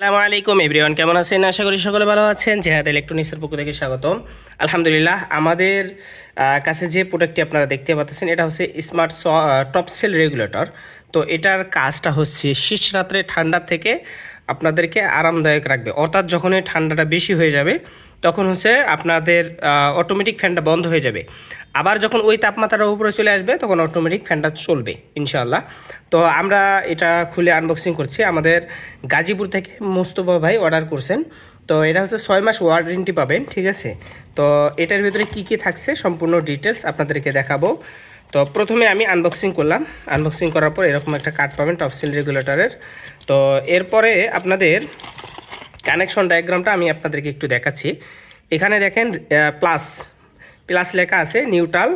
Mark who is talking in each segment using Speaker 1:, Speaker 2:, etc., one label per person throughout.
Speaker 1: আসসালামু আলাইকুম এভরিওয়ান, কেমন আছেন? আশা করি সকলে ভালো আছেন। জেহাদ ইলেকট্রনিক্সের পক্ষ থেকে স্বাগতম। আলহামদুলিল্লাহ, আমাদের কাছে যে প্রোডাক্টটি আপনারা দেখতে পাচ্ছেন, এটা হচ্ছে স্মার্ট টপ সেল রেগুলেটর তো এটার কাজটা হচ্ছে শীত রাত্রে ঠান্ডা থেকে আপনাদেরকে আরামদায়ক রাখবে। অর্থাৎ যখনই ঠান্ডাটা বেশি হয়ে যাবে, তখন হচ্ছে আপনাদের অটোমেটিক ফ্যানটা বন্ধ হয়ে যাবে। আবার যখন ওই তাপমাত্রার উপরে চলে আসবে, তখন অটোমেটিক ফ্যানটা চলবে, ইনশাআল্লাহ। তো আমরা এটা খুলে আনবক্সিং করছি। আমাদের গাজীপুর থেকে মোস্তফা ভাই অর্ডার করছেন। তো এটা হচ্ছে ছয় মাস ওয়ারেন্টি পাবেন, ঠিক আছে? তো এটার ভিতরে কি কি থাকছে, সম্পূর্ণ ডিটেলস আপনাদেরকে দেখাবো। তো প্রথমে আমি আনবক্সিং করলাম। আনবক্সিং করার পর এরকম একটা কার্ড পাবেন টপসিল রেগুলেটরের তো এরপরে আপনাদের কানেকশন ডায়াগ্রামটা আমি আপনাদেরকে একটু দেখাচ্ছি। এখানে দেখেন প্লাস প্লাস লেখা আছে নিউট্রাল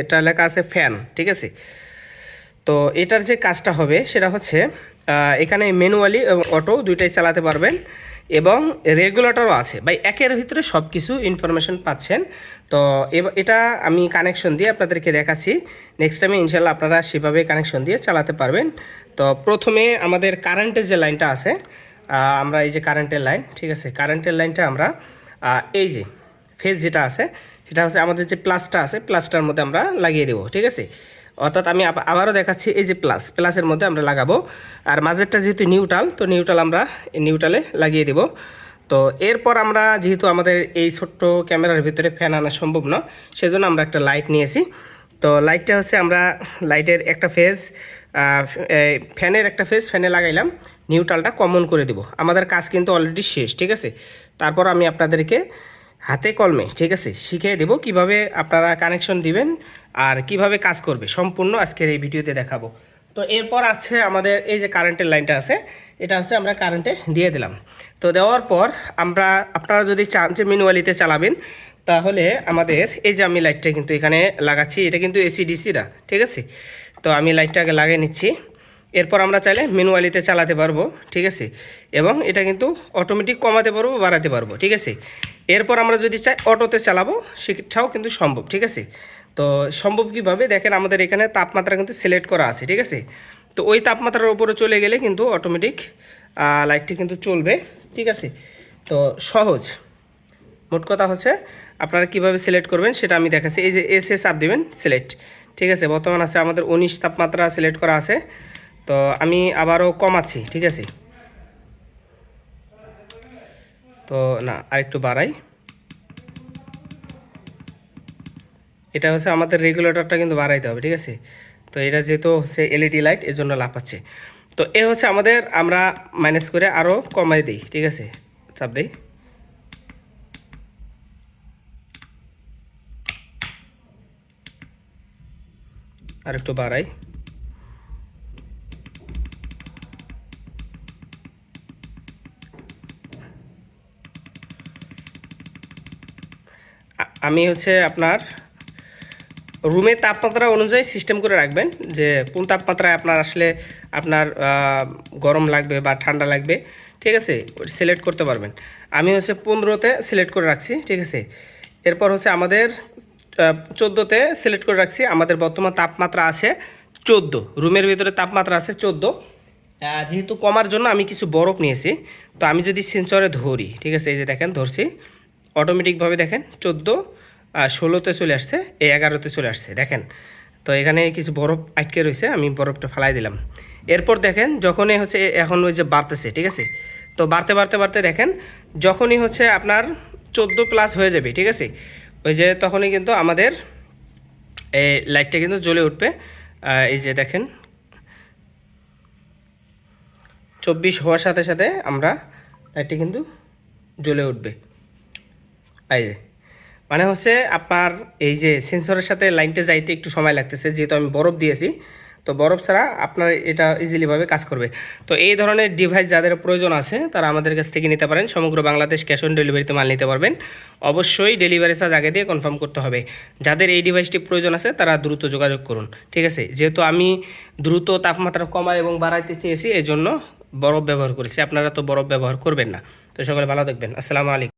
Speaker 1: এটা লেখা আছে ফ্যান ঠিক আছে? তো এটার যে কাজটা হবে সেটা হচ্ছে এখানে ম্যানুয়ালি এবং অটো দুইটাই চালাতে পারবেন। এবং রেগুলেটরও আছে। ভাই, একের ভিতরে সব কিছু ইনফরমেশন পাচ্ছেন। তো এটা আমি কানেকশন দিয়ে আপনাদেরকে দেখাচ্ছি। নেক্সট টাইমে ইনশাল্লাহ আপনারা সেভাবে কানেকশন দিয়ে চালাতে পারবেন। তো প্রথমে আমাদের কারেন্টের যে লাইনটা আছে আমরা এই যে কারেন্টের লাইন ঠিক আছে? কারেন্টের লাইনটা আমরা এই যে ফেজ যেটা আছে, সেটা হচ্ছে আমাদের যে প্লাসটা আছে প্লাসটার মধ্যে আমরা লাগিয়ে দেবো, ঠিক আছে? অর্থাৎ আমি আব- আবারও দেখাচ্ছি, এই যে প্লাস প্লাসের মধ্যে আমরা লাগাবো। আর মাঝেরটা যেহেতু নিউট্রাল তো নিউট্রাল আমরা নিউট্রালে লাগিয়ে দেব। তো এরপর আমরা যেহেতু আমাদের এই ছোট্ট ক্যামেরার ভিতরে ফ্যান আনা সম্ভব না, সেজন্য আমরা একটা লাইট নিয়েছি। তো লাইটটা হচ্ছে আমরা লাইটের একটা ফেজ ফ্যানের একটা ফেজ ফ্যানে লাগাইলাম। নিউট্রালটা কমন করে দেব। আমাদের কাজ কিন্তু অলরেডি শেষ, ঠিক আছে? তারপর আমি আপনাদেরকে হাতে কলমে, ঠিক আছে? শিখিয়ে দেব কীভাবে আপনারা কানেকশন দিবেন আর কীভাবে কাজ করবে। সম্পূর্ণ আজকের এই ভিডিওতে দেখাবো। তো এরপর আছে আমাদের এই যে কারেন্টের লাইনটা আছে, এটা হচ্ছে আমরা কারেন্টে দিয়ে দিলাম। তো দেওয়ার পর আমরা, আপনারা যদি চান যে ম্যানুয়ালিতে চালাবেন, তাহলে আমাদের এই যে আমি লাইটটা কিন্তু এখানে লাগাচ্ছি, এটা কিন্তু এসি ডিসিরা ঠিক আছে? তো আমি লাইটটাকে লাগিয়ে নিচ্ছি। এরপর আমরা চাইলে ম্যানুয়ালিতে চালাতে পারব, ঠিক আছে? এবং এটা কিন্তু অটোমেটিক কমাতে পারব বাড়াতে পারব, ঠিক আছে? এরপর আমরা যদি চাই অটোতে চালাবো, সেটাও কিন্তু সম্ভব, ঠিক আছে? তো সম্ভব কীভাবে? দেখেন আমাদের এখানে তাপমাত্রা কিন্তু সিলেক্ট করা আছে, ঠিক আছে? তো ওই তাপমাত্রার উপরে চলে গেলে কিন্তু অটোমেটিক লাইটটি কিন্তু চলবে, ঠিক আছে? তো সহজ। মোট কথা হচ্ছে, আপনারা কীভাবে সিলেক্ট করবেন সেটা আমি দেখাচ্ছি। এই যে এস আপ দেবেন সিলেক্ট ঠিক আছে? বর্তমান আছে আমাদের উনিশ তাপমাত্রা সিলেক্ট করা আছে। তো আমি আবারও কমাচ্ছি ঠিক আছে? তো না, আরেকটু বাড়াই। এটা হচ্ছে আমাদের রেগুলেটরটা কিন্তু বাড়াইতে হবে, ঠিক আছে? তো এটা যেহেতু হচ্ছে এলইডি লাইটের জন্য লাফাচ্ছে। তো এ হচ্ছে আমাদের, আমরা মাইনাস করে আরও কমাই দিই, ঠিক আছে? চাপ দিই। আর একটু বাড়াই। আমি হচ্ছে আপনার রুমের তাপমাত্রা অনুযায়ী সিস্টেম করে রাখবেন যে কোন তাপমাত্রায় আপনার আসলে আপনার গরম লাগবে বা ঠান্ডা লাগবে, ঠিক আছে? সিলেক্ট করতে পারবেন। আমি হচ্ছে পনেরোতে সিলেক্ট করে রাখছি, ঠিক আছে? এরপর হচ্ছে আমাদের চোদ্দোতে সিলেক্ট করে রাখছি, আমাদের বর্তমান তাপমাত্রা আছে চোদ্দ। রুমের ভিতরে তাপমাত্রা আছে চোদ্দ। যেহেতু কমার জন্য আমি কিছু বরফ নিয়েছি, তো আমি যদি সেন্সরে ধরি, ঠিক আছে? এই যে দেখেন, ধরছি। অটোমেটিকভাবে দেখেন, চোদ্দ। ষোলোতে চলে আসছে, এই এগারোতে চলে আসছে, দেখেন। তো এখানে কিছু বরফ আটকে রয়েছে, আমি বরফটা ফালাই দিলাম। এরপর দেখেন, যখনই হচ্ছে এখন ওই যে বাড়তেছে, ঠিক আছে? তো বাড়তে বাড়তে বাড়তে দেখেন, যখনই হচ্ছে আপনার চোদ্দ প্লাস হয়ে যাবে, ঠিক আছে? ওই যে তখনই কিন্তু আমাদের এই লাইটটা কিন্তু জ্বলে উঠবে। এই যে দেখেন, চব্বিশ হওয়ার সাথে সাথে আমরা লাইটটি কিন্তু জ্বলে উঠবে। যে মানে হচ্ছে আপনার এই যে সেন্সরের সাথে লাইনটা যাইতে একটু সময় লাগতেছে, যেহেতু আমি বরফ দিয়েছি, তো বরফ ছাড়া আপনার এটা ইজিলিভাবে কাজ করবে। তো এই ধরনের ডিভাইস যাদের প্রয়োজন আছে, তারা আমাদের কাছ থেকে নিতে পারেন, সমগ্র বাংলাদেশ ক্যাশ অন ডেলিভারিতে মাল নিতে পারবেন। অবশ্যই ডেলিভারি চার্জ আগে দিয়ে কনফার্ম করতে হবে। যাদের এই ডিভাইসটি প্রয়োজন আছে, তারা দ্রুত যোগাযোগ করুন, ঠিক আছে? যেহেতু আমি দ্রুত তাপমাত্রা কমা এবং বাড়াইতে চেয়েছি এই জন্য বরফ ব্যবহার করেছি। আপনারা তো বরফ ব্যবহার করবেন না। তো সকলে ভালো দেখবেন আসসালামু আলাইকুম।